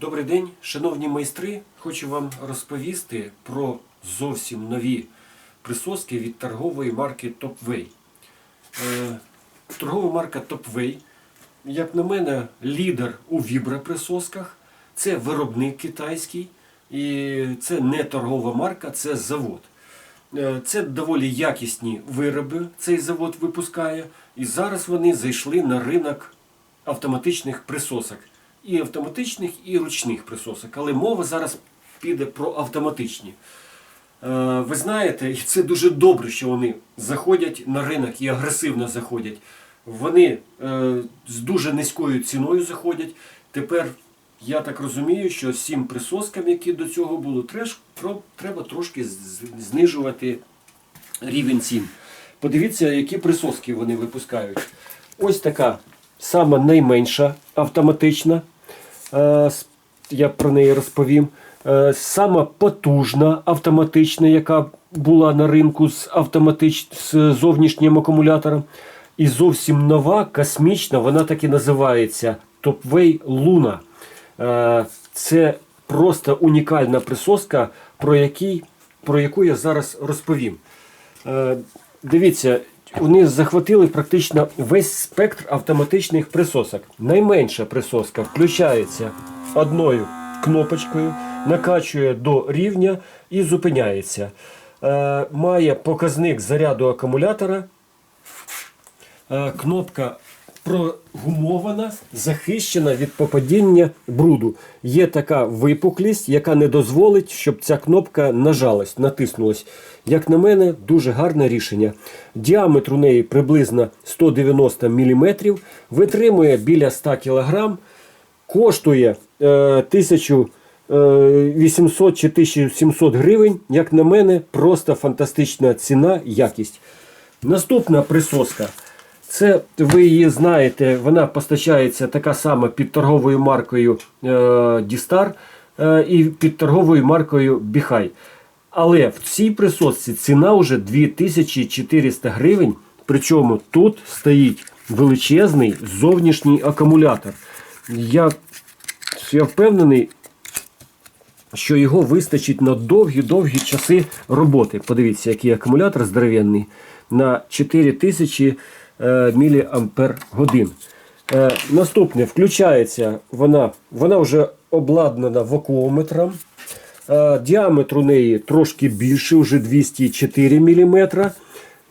Добрий день, шановні майстри. Хочу вам розповісти про зовсім нові присоски від торгової марки Topway. Е, торгова марка Topway, як на мене, лідер у віброприсосках. Це виробник китайський, і це не торгова марка, це завод. Е, Це доволі якісні вироби цей завод випускає. І зараз вони зайшли на ринок автоматичних присосок. І автоматичних, і ручних присосок. Але мова зараз піде про автоматичні. Е, Ви знаєте, і це дуже добре, що вони заходять на ринок і агресивно заходять. Вони е, з дуже низькою ціною заходять. Тепер я так розумію, що всім присоскам, які до цього були, треба трошки знижувати рівень цін. Подивіться, які присоски вони випускають. Ось така сама найменша автоматична. Е, Я про неї розповім. Е, Сама потужна автоматична, яка була на ринку з, автоматич... з зовнішнім акумулятором. І зовсім нова, космічна, вона так і називається Topway Luna. Е, Це просто унікальна присоска, про, який, про яку я зараз розповім. Дивіться, вони захватили практично весь спектр автоматичних присосок. Найменша присоска включається одною кнопочкою, накачує до рівня і зупиняється. Е, Має показник заряду акумулятора. Е, Кнопка прогумована, захищена від попадіння бруду. Є така випуклість, яка не дозволить, щоб ця кнопка нажалась, натиснулась. Як на мене, дуже гарне рішення. Діаметр у неї приблизно 190 мм, витримує біля 100 кг, коштує е, 1800 чи 1700 гривень. Як на мене, просто фантастична ціна, якість. Наступна присоска. Це ви її знаєте, вона постачається така сама під торговою маркою е, Дістар е, і під торговою маркою Біхай. Але в цій присосці ціна вже 2400 гривень. Причому тут стоїть величезний зовнішній акумулятор. Я, я впевнений, що його вистачить на довгі-довгі часи роботи. Подивіться, який акумулятор здоровенний на 4000 е, мАч. Е, наступне включається вона, вона вже обладнана вакуометром. Е, діаметр у неї трошки більший, вже 204 мм.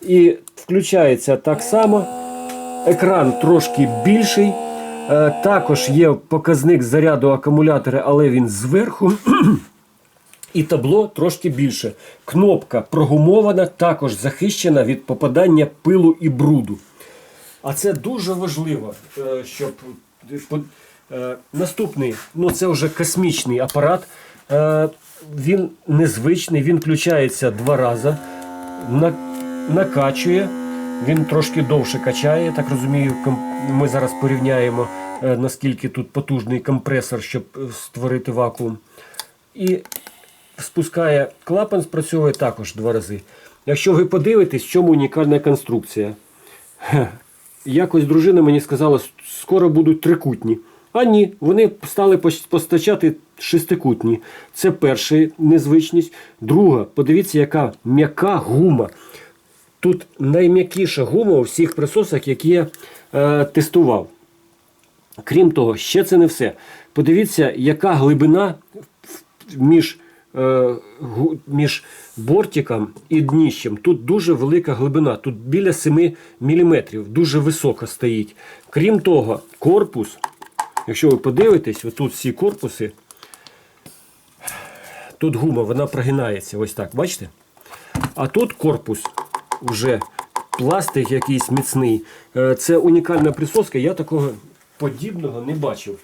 І включається так само. Екран трошки більший. Е, Також є показник заряду акумулятора, але він зверху. І табло трошки більше. Кнопка прогумована, також захищена від попадання пилу і бруду. А це дуже важливо, е, щоб е, наступний, ну це вже космічний апарат. Е, Він незвичний, він включається два рази, накачує. Він трошки довше качає, так розумію. Ми зараз порівняємо, е, наскільки тут потужний компресор, щоб е, створити вакуум. І спускає клапан, спрацьовує також два рази. Якщо ви подивитесь, в чому унікальна конструкція. Якось дружина мені сказала, скоро будуть трикутні. А ні, вони стали постачати шестикутні. Це перша незвичність. Друга, подивіться, яка м'яка гума. Тут найм'якіша гума у всіх присосах, які я е, тестував. Крім того, ще це не все. Подивіться, яка глибина між, між бортиком і дніщем. Тут дуже велика глибина, тут біля 7 мм, дуже високо стоїть. Крім того, корпус, якщо ви подивитесь, отут всі корпуси, тут гума, вона прогинається. Ось так, бачите? А тут корпус вже пластик якийсь міцний. Е, Це унікальна присоска, я такого подібного не бачив.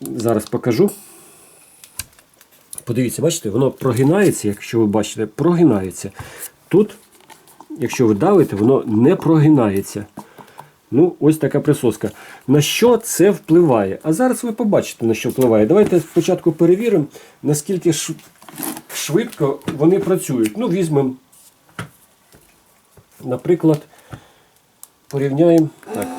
Зараз покажу. Подивіться, бачите, воно прогинається, якщо ви бачите, прогинається. Тут, якщо ви давите, воно не прогинається. Ну, ось така присоска. На що це впливає? А зараз ви побачите, на що впливає. Давайте спочатку перевіримо, наскільки швидко вони працюють. Ну, візьмемо, наприклад, порівняємо. Так.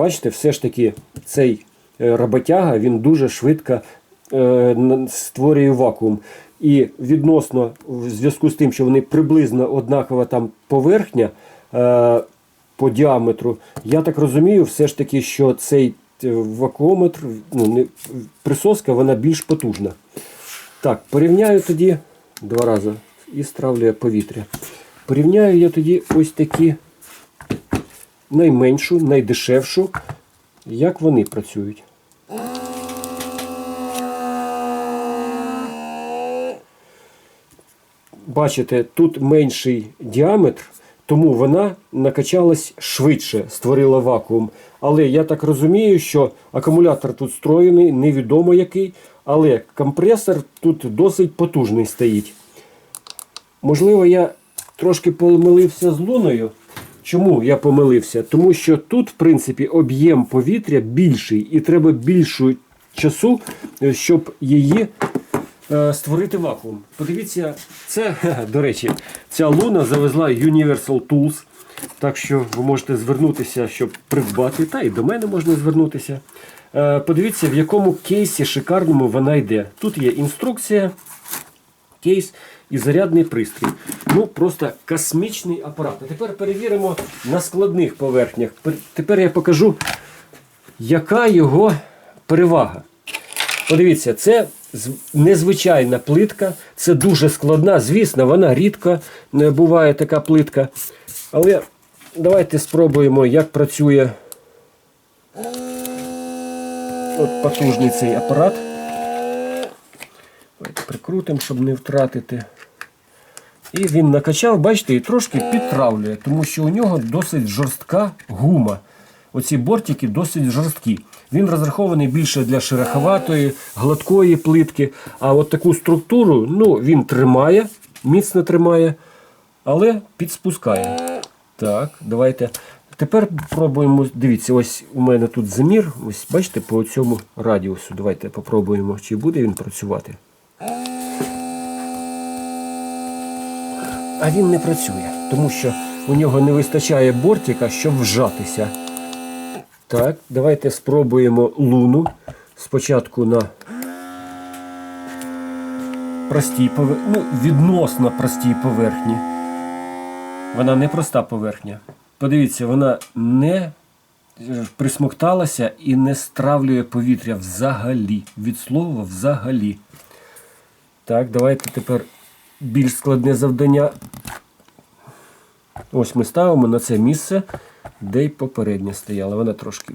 Бачите, все ж таки цей е, роботяга він дуже швидко е, створює вакуум. І відносно в зв'язку з тим, що вони приблизно однакова там поверхня е, по діаметру, я так розумію, все ж таки, що цей вакуометр, ну, не, присоска, вона більш потужна. Так, порівняю тоді два рази і стравлює повітря. Порівняю я тоді ось такі найменшу, найдешевшу, як вони працюють. Бачите, тут менший діаметр, тому вона накачалась швидше, створила вакуум. Але я так розумію, що акумулятор тут встроєний, невідомо який, але компресор тут досить потужний стоїть. Можливо, я трошки помилився з луною. Чому я помилився? Тому що тут, в принципі, об'єм повітря більший і треба більшу часу, е, щоб її е, створити вакуум. Подивіться, це, до речі, ця луна завезла Universal Tools. Так що ви можете звернутися, щоб придбати, та і до мене можна звернутися. Е, Подивіться, в якому кейсі шикарному вона йде. Тут є інструкція, кейс і зарядний пристрій. Ну, просто космічний апарат. А тепер перевіримо на складних поверхнях. Тепер я покажу, яка його перевага. Подивіться, це незвичайна плитка, це дуже складна. Звісно, вона рідко не буває така плитка. Але давайте спробуємо, як працює от потужний цей апарат. Прикрутимо, щоб не втратити. І він накачав, бачите, і трошки підтравлює, тому що у нього досить жорстка гума. Оці бортики досить жорсткі. Він розрахований більше для шероховатої, гладкої плитки. А от таку структуру ну, він тримає, міцно тримає, але підспускає. Так, давайте. Тепер пробуємо. Дивіться, ось у мене тут замір. Ось бачите, по цьому радіусу. Давайте попробуємо, чи буде він працювати. А він не працює, тому що у нього не вистачає бортика, щоб вжатися. Так, давайте спробуємо луну. Спочатку на простій поверхні, ну, відносно простій поверхні. Вона не проста поверхня. Подивіться, вона не присмокталася і не стравлює повітря взагалі. Від слова взагалі. Так, давайте тепер більш складне завдання. Ось ми ставимо на це місце, де й попереднє стояла. Вона трошки.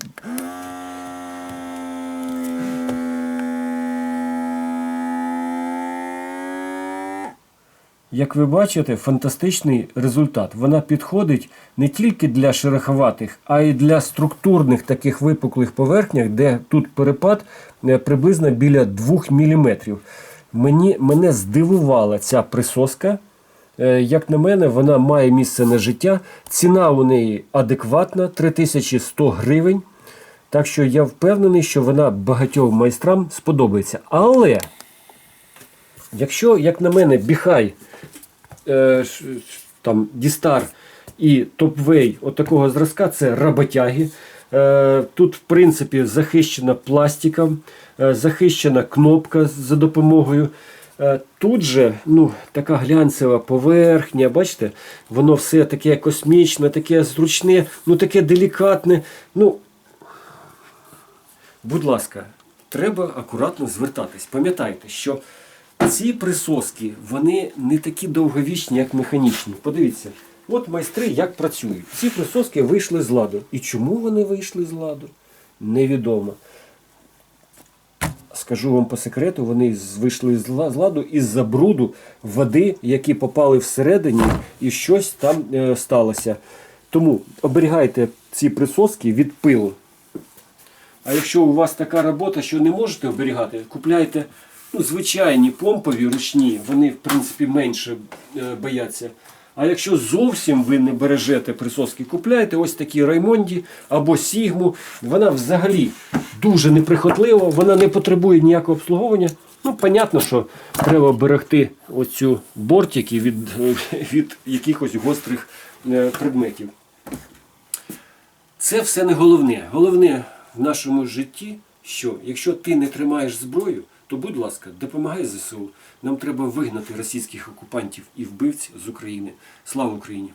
Як ви бачите, фантастичний результат. Вона підходить не тільки для шероховатих, а й для структурних таких випуклих поверхнях, де тут перепад е, приблизно біля 2 мм. Мені, мене здивувала ця присоска. Е, Як на мене, вона має місце на життя. Ціна у неї адекватна 3100 гривень. Так що я впевнений, що вона багатьом майстрам сподобається. Але якщо, як на мене, біхай е, там Дістар і Топвей от такого зразка це роботяги. Е, тут, в принципі, захищена пластиком, е, захищена кнопка за допомогою. Е, Тут же ну, така глянцева поверхня, бачите, воно все таке космічне, таке зручне, ну таке делікатне. Ну, будь ласка, треба акуратно звертатись. Пам'ятайте, що ці присоски вони не такі довговічні, як механічні. Подивіться, от майстри як працюють. Ці присоски вийшли з ладу. І чому вони вийшли з ладу? Невідомо. Скажу вам по секрету, вони вийшли з ладу із-за бруду води, які попали всередині, і щось там е, сталося. Тому оберігайте ці присоски від пилу. А якщо у вас така робота, що не можете оберігати, купляйте ну, звичайні помпові ручні, вони в принципі менше е, бояться. А якщо зовсім ви не бережете присоски, купляйте ось такі Раймонді або Сігму. Вона взагалі дуже неприхотлива, вона не потребує ніякого обслуговування. Ну, понятно, що треба берегти оцю бортики від, від якихось гострих е, предметів. Це все не головне. Головне в нашому житті, що якщо ти не тримаєш зброю, то будь ласка, допомагай ЗСУ. Нам треба вигнати російських окупантів і вбивць з України. Слава Україні!